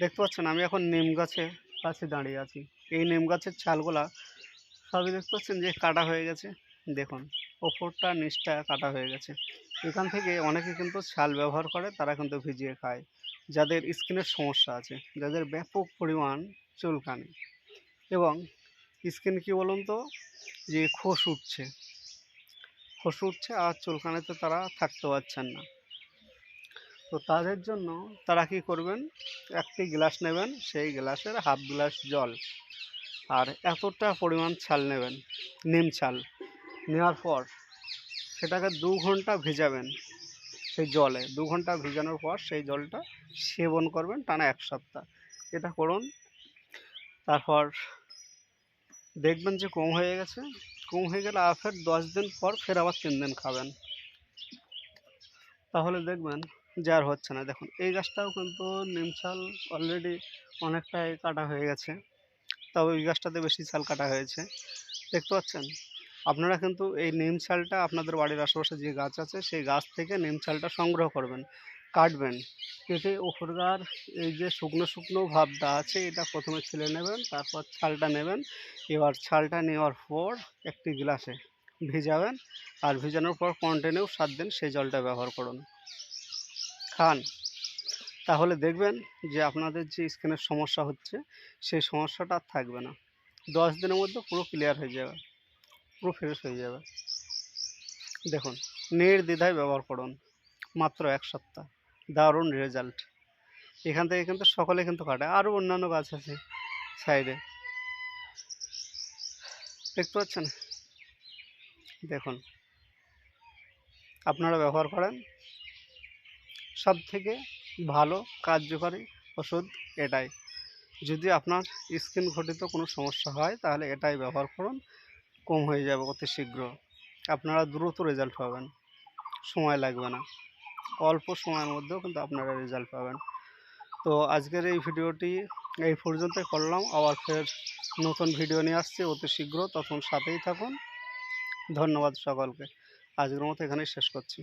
দেখতে পাচ্ছেন, আমি এখন নিম গাছে কাছে দাঁড়িয়ে আছি। এই নিম গাছের ছালগুলা সবই দেখতে পাচ্ছেন যে কাটা হয়ে গেছে। দেখুন, ওপরটা নিচটা কাটা হয়ে গেছে। এখান থেকে অনেকে কিন্তু ছাল ব্যবহার করে, তারা কিন্তু ভিজিয়ে খায়। যাদের স্কিনের সমস্যা আছে, যাদের ব্যাপক পরিমাণ চুলকানি। এবং স্কিন কি বলুন তো, যে খোস উঠছে। খোস উঠছে আর চুলকানিতে তারা থাকতে পারছেন না। তো তাদের জন্য তারা কি করবেন? একটি গ্লাস নেবেন, সেই গ্লাসের হাফ গ্লাস জল আর এতটা পরিমাণ ছাল নেবেন, নিম ছাল। নেওয়ার পর সেটাকে দু ঘণ্টা ভেজাবেন সেই জলে। দু ঘণ্টা ভেজানোর পর সেই জলটা সেবন করবেন টানা এক সপ্তাহ। এটা করুন। তারপর দেখবেন যে কম হয়ে গেছে। কম হয়ে গেলে আর ফের দশ দিন পর ফের আবার তিন দিন খাবেন। তাহলে দেখবেন যে আর হচ্ছে না। দেখুন, এই গাছটাও কিন্তু নিম ছাল অলরেডি অনেকটাই কাটা হয়ে গেছে। তবে ওই গাছটাতে বেশি ছাল কাটা হয়েছে। দেখতে পাচ্ছেন? আপনারা কিন্তু এই নিম ছালটা আপনাদের বাড়ির আশেপাশে যে গাছ আছে, সেই গাছ থেকে নিম ছালটা সংগ্রহ করবেন, কাটবেন। কেটে ওপরকার এই যে শুকনো শুকনো ভাবটা আছে, এটা প্রথমে ছিলে নেবেন, তারপর ছালটা নেবেন। এবার ছালটা নেওয়ার পর একটি গ্লাসে ভিজাবেন, আর ভিজানোর পর কন্টিনিউ সাত দিন সেই জলটা ব্যবহার করুন। খান তাহলে দেখবেন যে আপনাদের যে স্কিনের সমস্যা হচ্ছে, সেই সমস্যাটা আর থাকবে না। দশ দিনের মধ্যে পুরো ক্লিয়ার হয়ে যাবে, পুরো ফ্রেশ হয়ে যাবে। দেখুন, নির্দ্বিধায় ব্যবহার করুন, মাত্র এক সপ্তাহ। দারুণ রেজাল্ট এখান থেকে কিন্তু সকলে কিন্তু কাটে আরও অন্যান্য গাছ আছে সাইডে দেখতে পাচ্ছেন? দেখুন, আপনারা ব্যবহার করেন সব থেকে ভালো কার্যকরী ওষুধ এটাই। যদি আপনার স্কিন ঘটিত কোনো সমস্যা হয়, তাহলে এটাই ব্যবহার করুন। কম হয়ে যাবে অতি শীঘ্র। আপনারা দ্রুত রেজাল্ট পাবেন। সময় লাগবে না। অল্প সময়ের মধ্যেও কিন্তু আপনারা রেজাল্ট পাবেন। তো আজকের এই ভিডিওটি এই পর্যন্তই করলাম। আবার ফের নতুন ভিডিও নিয়ে আসছে অতি শীঘ্র। তখন সাথেই থাকুন। ধন্যবাদ সকলকে। আজকের মতো এখানেই শেষ করছি।